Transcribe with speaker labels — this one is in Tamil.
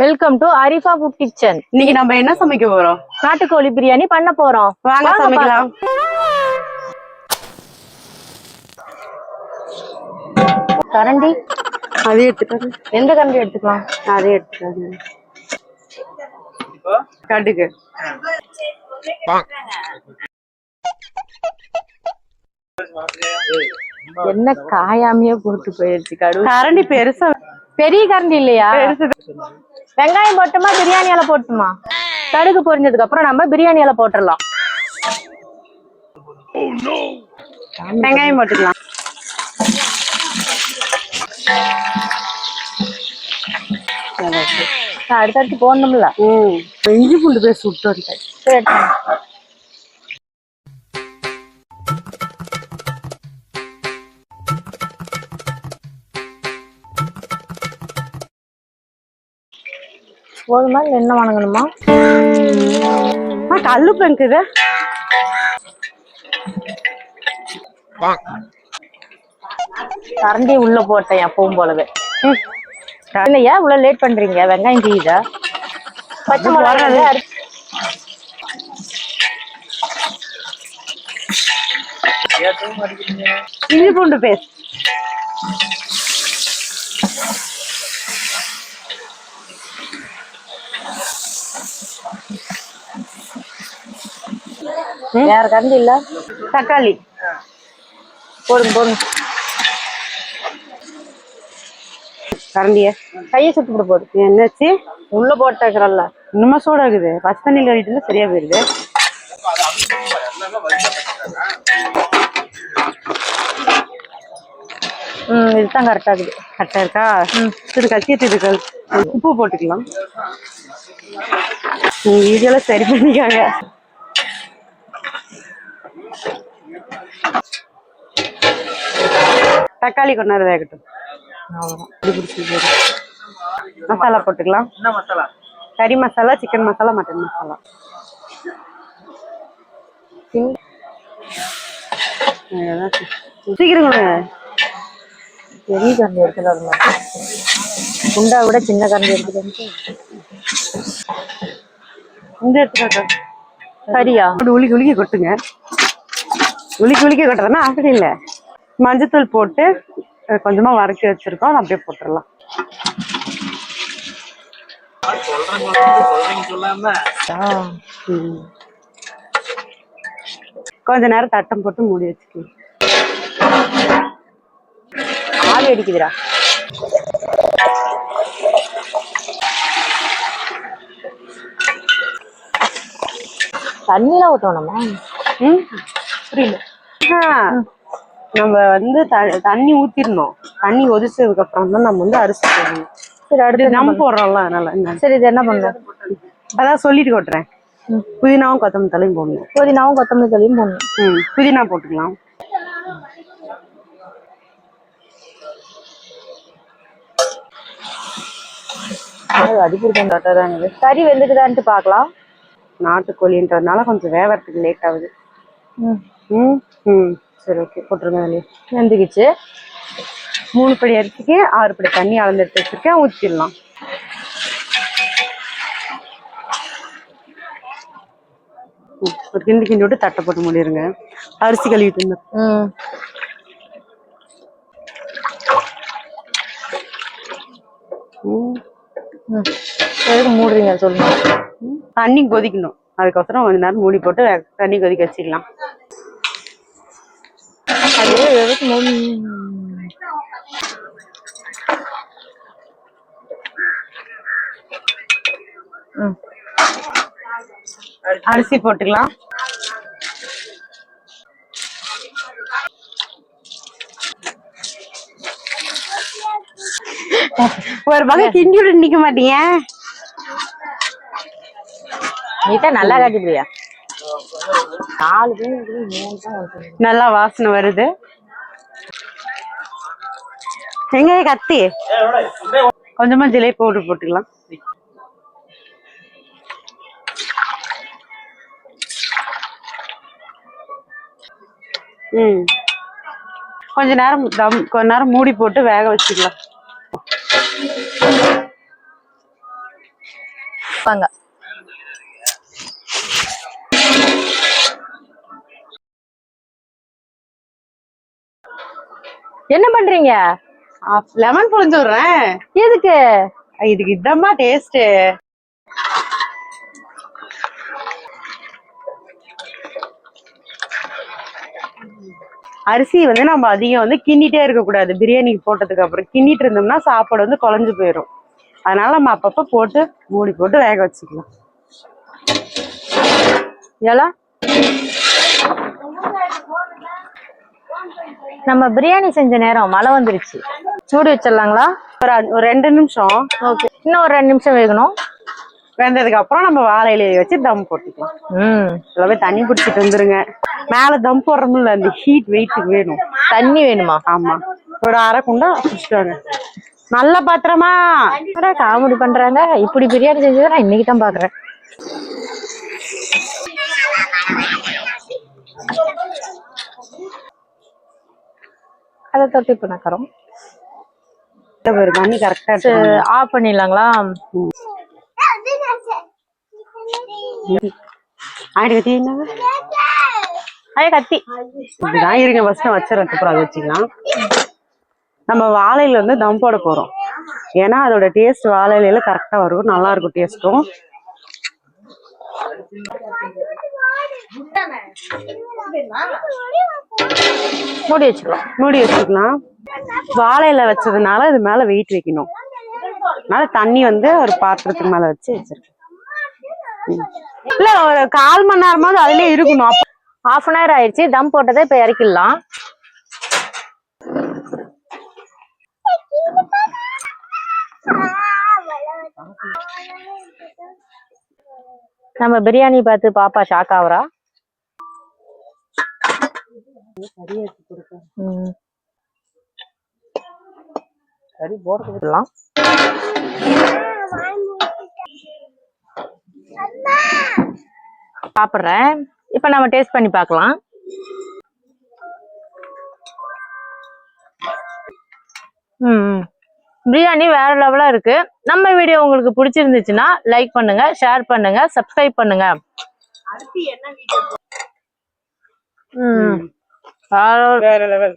Speaker 1: Welcome to Arifa food kitchen
Speaker 2: இன்னைக்கு நம்ம என்ன சமைக்க போறோம்?
Speaker 1: நாட்டுக்கோழி பிரியாணி பண்ண போறோம்.
Speaker 2: வாங்க சமைக்கலாம்.
Speaker 1: கரண்டி.
Speaker 2: அதே எடுத்துக்காங்க.
Speaker 1: எந்த கரண்டி எடுத்துக்கலாம்?
Speaker 2: அதே எடுத்துக்காங்க. கடுகு.
Speaker 1: என்ன காயாமையே போட்டு போயிருச்சு கடு
Speaker 2: கரண்டி பெருசா
Speaker 1: பெரிய கரண்டி இல்லையா? வெங்காயம் போட்டுமா பிரியாணி இலை போட்டுமா? கடுகு பொரிஞ்சதுக்கு அப்புறம் நம்ம பிரியாணி இலை போட்டுடலாம்
Speaker 2: வெங்காயம் போட்டுக்கலாம்.
Speaker 1: அடுத்தடுத்து போடணும்ல.
Speaker 2: இஞ்சி பூண்டு பேஸ்ட் விட்டு வந்துட்டேன்.
Speaker 1: சரி, போதுமா இல்ல என்ன வணங்கணுமா
Speaker 2: ஆ கல்லு பெங்குது
Speaker 1: கரண்டி உள்ள போட்டேன் எப்பவும் போலவே. இல்லையா இவ்வளவு லேட் பண்றீங்க? வெங்காயம் தீயுதா பச்சை அரை-
Speaker 2: இஞ்சி பூண்டு பேஸ்ட்.
Speaker 1: வேற கரண்டி இல்ல.
Speaker 2: தக்காளி.
Speaker 1: போடுங்க போடுங்க.
Speaker 2: கரண்டிய.
Speaker 1: கையை சுட்டு விட போகுது
Speaker 2: என்னாச்சு?
Speaker 1: உள்ள போட்டேக்கிறல்ல
Speaker 2: இன்னுமா சூடா இருக்குது. பச்சை தண்ணியில் கழிட்டுல சரியா போயிருது.
Speaker 1: ம் இதுதான் கரெக்டா இருக்குது.
Speaker 2: கரெக்டா இருக்கா? இது கச்சிட்டு இருக்கு உப்பு போட்டுக்கலாம். நீங்க வீடியோல சரி பண்ணிக்காங்க. தக்காளி நேரம் வேகட்டும். போகுது. மசாலா போட்டுக்கலாம்.
Speaker 3: என்ன மசாலா?
Speaker 2: கறி மசாலா சிக்கன் மசாலா மட்டன் மசாலா. சீக்கிரம்
Speaker 1: பெரிய கரண்டி மாட்டேன் குண்டா விட சின்ன கரண்டி எடுத்துட்டு
Speaker 2: இந்த எடுத்துக்காட்டா
Speaker 1: சரியா
Speaker 2: அப்படி உலுக்கி உலுக்கி கொட்டுங்க. உலுக்கி உலுக்கி கொட்டுறதுன்னா அப்படி இல்லை. மஞ்சத்தூள் போட்டு அஹ் கொஞ்சமா வதக்கி வச்சிருக்கோம். அதை அப்படியே போட்டுடலாம். கொஞ்ச நேரம் தட்டம் போட்டு மூடி வச்சுக்கலாம்
Speaker 1: ஆவி அடிக்குதுடா. தண்ணிலாம் ஊத்தணுமா?
Speaker 2: ம்?
Speaker 1: புரியல.
Speaker 2: ஆ, நம்ம வந்து த- தண்ணி ஊத்திடணும். தண்ணி ஒதிச்சதுக்கு அப்புறம் தான் நம்ம வந்து அரிசி போடணும்.
Speaker 1: சரி அடுத்து
Speaker 2: நம்ம போடுறோம்ல அதனால.
Speaker 1: சரி இது என்ன பண்ணணும்
Speaker 2: அதான் சொல்லிட்டு கொட்டுறேன். புதினாவும் கொத்தமல்லி தலையும் போடணும்.
Speaker 1: புதினாவும் கொத்தமல்லி தலையும் போடணும்.
Speaker 2: ம் புதினா போட்டுக்கலாம்.
Speaker 1: அடிப்பிடிக்க கறி வெந்துக்குதான்ட்டு பார்க்கலாம்
Speaker 2: நாட்டுக்கோழின்றதுனால கொஞ்சம் வேவறதுக்கு லேட் ஆகுது.
Speaker 1: ம்
Speaker 2: ம். சரி ஓகே போட்டுருங்க அதிலே
Speaker 1: வெந்துக்குச்சு
Speaker 2: மூணு படி அரிசிக்கு ஆறு படி தண்ணி அளந்து எடுத்து வச்சிருக்கேன். ஊற்றிடலாம் ஒரு கிண்டி கிண்டி விட்டு தட்டை போட்டு மூடிடுங்க. அரிசி கழுவிட்டு
Speaker 1: எதுக்கு மூடுறீங்க? சொல்லுங்க.
Speaker 2: தண்ணி கொதிக்கணும். அதுக்கோசரம் கொஞ்ச நேரம் மூடி போட்டு தண்ணி கொதிக்க வச்சுக்கலாம்
Speaker 1: அது எதுக்கு
Speaker 2: அரிசி போட்டுக்கலாம். ஒரு பக்கம் கிண்டி விட்டு நிக்க மாட்டீங்க.
Speaker 1: நீட்டா நல்லா காட்டிப்பிடியா
Speaker 2: நல்லா வாசனை வருது. எங்க கத்தி? கொஞ்சமா ஜிலேபி பவுடர் போட்டுக்கலாம். ம். கொஞ்ச நேரம் தம் கொஞ்ச நேரம் மூடி போட்டு வேக வச்சுக்கலாம்.
Speaker 1: என்ன பண்றீங்க?
Speaker 2: லெமன் புழிஞ்சு விடுறேன்.
Speaker 1: எதுக்கு?
Speaker 2: இதுக்கு இதமா டேஸ்ட் அரிசி வந்து நம்ம அதிகம் வந்து கிண்டிட்டே இருக்க கூடாது பிரியாணிக்கு போட்டதுக்கு அப்புறம் கிண்டிட்டு இருந்தோம்னா சாப்பாடு வந்து குழஞ்சு போயிடும் அதனால நம்ம அப்பப்ப போட்டு மூடி போட்டு வேக வச்சுக்கலாம்.
Speaker 1: ஏலா? நம்ம பிரியாணி செஞ்ச நேரம் மழை வந்துருச்சு. மூடி வச்சிடலாங்களா?
Speaker 2: ஒரு ஒரு ரெண்டு நிமிஷம்.
Speaker 1: ஓகே. இன்னும் ஒரு ரெண்டு நிமிஷம் வேகணும்.
Speaker 2: வெந்ததுக்கு அப்புறம் நம்ம வாழை இலையை வச்சு தம் போட்டுக்கலாம்.
Speaker 1: ம்.
Speaker 2: எல்லாமே தண்ணி பிடிச்சிட்டு வந்துருங்க. மேல தம் போடுறோம்ல அந்த ஹீட் வெயிட்டுக்கு வேணும்.
Speaker 1: தண்ணி வேணுமா?
Speaker 2: ஆமா. ஒரு அரை குண்டா குடிச்சிட்டாங்க நல்ல பாத்திரமா.
Speaker 1: காமெடி பண்றாங்க. இப்படி பிரியாணி செஞ்சதை நான் இன்னைக்கு தான் பாக்குறேன். அதை தொட்டு
Speaker 2: ஒரு தண்ணி கரெக்டா
Speaker 1: ஆஃப் பண்ணிடலாங்களா?
Speaker 2: ஆயிரத்தி
Speaker 1: அதே கத்தி.
Speaker 2: இப்படிதான் இருங்க ஃபர்ஸ்ட் வச்சிடறதுக்கு அப்புறம் அதை வச்சுக்கலாம். நம்ம வாழையில வந்து தம் போட போறோம். ஏன்னா அதோட டேஸ்ட் வாழை இலையில கரெக்டா வரும். நல்லா இருக்கும் டேஸ்ட்டும்
Speaker 1: மூடி வச்சுக்கலாம்
Speaker 2: மூடி வச்சுக்கலாம் வாழையில வச்சதுனால இது மேல வெயிட் வைக்கணும். அதனால தண்ணி வந்து ஒரு பாத்திரத்துக்கு மேல வச்சு வச்சிருக்கேன். இல்ல ஒரு கால் மணி நேரமாவது அதுலயே இருக்கணும்.
Speaker 1: ஹாஃப் அன் ஹவர் ஆயிடுச்சு. தம் போட்டதை இப்ப இறக்கிடலாம். நம்ம பிரியாணி பார்த்து பாப்பா ஷாக் ஆகுறா ம். சரி போட்டுக்கலாம் சாப்பிட்றேன். இப்போ நம்ம டேஸ்ட் பண்ணி பார்க்கலாம். ம். பிரியாணி வேற லெவலா இருக்கு. நம்ம வீடியோ உங்களுக்கு பிடிச்சிருந்துச்சுன்னா லைக் பண்ணுங்க ஷேர் பண்ணுங்க சப்ஸ்கிரைப் பண்ணுங்க. ம்.
Speaker 2: வேற லெவல்